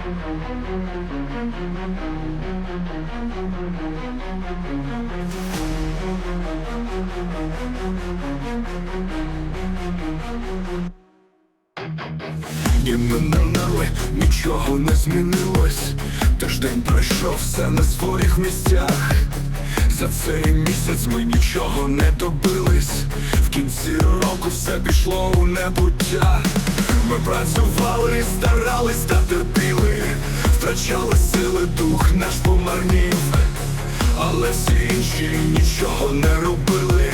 І ми нали, нічого не змінилось. Тиждень пройшов все на своїх місцях. За цей місяць ми нічого не добились. В кінці року все пішло у небуття. Ми працювали, старались та терпіли Втрачали сили, дух наш помарнів але всі інші нічого не робили,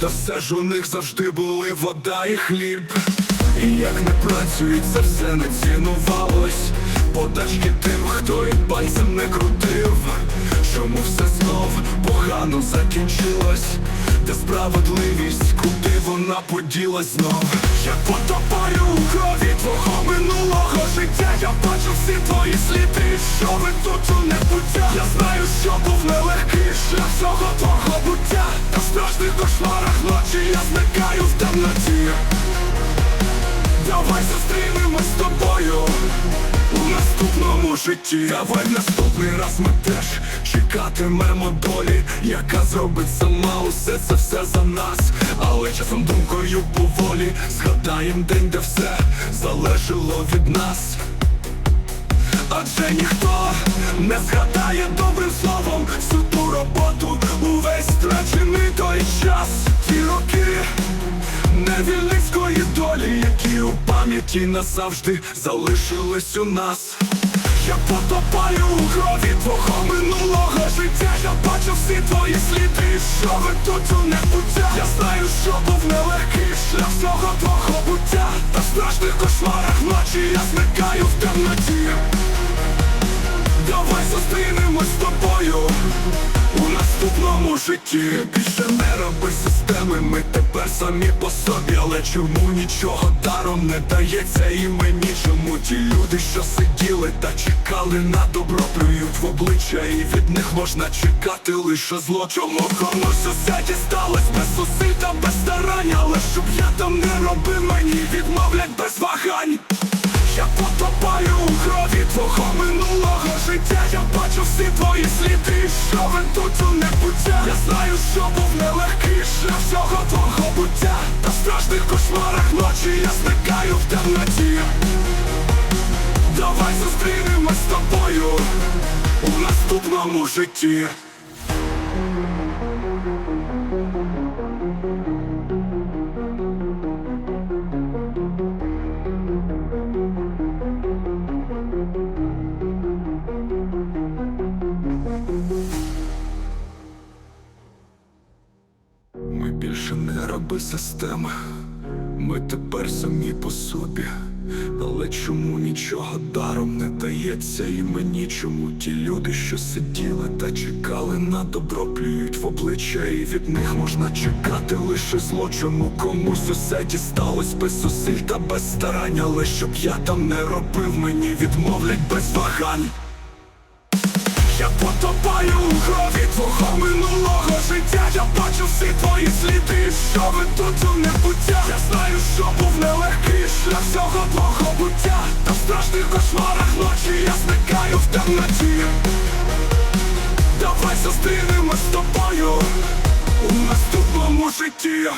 та все ж у них завжди були вода і хліб. І як не працюють, це все не цінувалось. Подачки тим, хто і пальцем не крутив. Чому все знов погано закінчилось? Де справедливість, куди вона поділась знов? Я потопаю у крові твого минулого життя. Я бачу всі твої сліди, що ви тут у небуття. Я знаю, що був нелегкий шлях всього твого буття. Та в страшних кошмарах ночі я зникаю в темноті. Давай зустрінемось з тобою наступному житті. Давай наступний раз ми теж чекатимемо долі, яка зробить сама усе це все за нас. Але часом думкою поволі згадаєм день, де все залежало від нас. Адже ніхто не згадає добрим словом всю ту роботу, увесь втрачений той час, ті роки невільницької долі, які у пам'яті назавжди залишились у нас. Я потопаю у крові твого минулого життя. Я бачу всі твої сліди, що ви тут у небуття. Я знаю, що був нелегкий шлях всього твого буття. Та в страшних кошмарах ночі я зникаю в темноті. Давай зустрінемось з тобою у наступному житті Більше не роби системи, ми самі по собі Але чому нічого даром не дається і мені? Чому ті люди, що сиділи та чекали на добро Плюють в обличчя і від них можна чекати лише зло? Чому комусь усе дісталось без зусиль та без старань? Але щоб я там не робив, мені відмовлять без вагань. Я потопаю у крові твого твої сліди, що ведуть у небуття. Я знаю, що був нелегкий шлях всього твого буття. Та в страшних кошмарах ночі я зникаю в темноті. Давай зустрінемось з тобою у наступному житті більше не раби системи, ми тепер самі по собі. Але чому нічого даром не дається? І мені чому ті люди, що сиділи та чекали на добро, плюють в обличчя, і від них можна чекати лише зло, чому комусь усе дісталось без зусиль та без старань, але щоб я там не робив, мені відмовлять без вагань. Я потопаю у крові твого минулого життя. Я бачу всі твої сліди, що ви тут у небуття. Я знаю, що був нелегкий шлях всього твого буття. Та в страшних кошмарах ночі я зникаю в темноті. Давай зустрінемось з тобою у наступному житті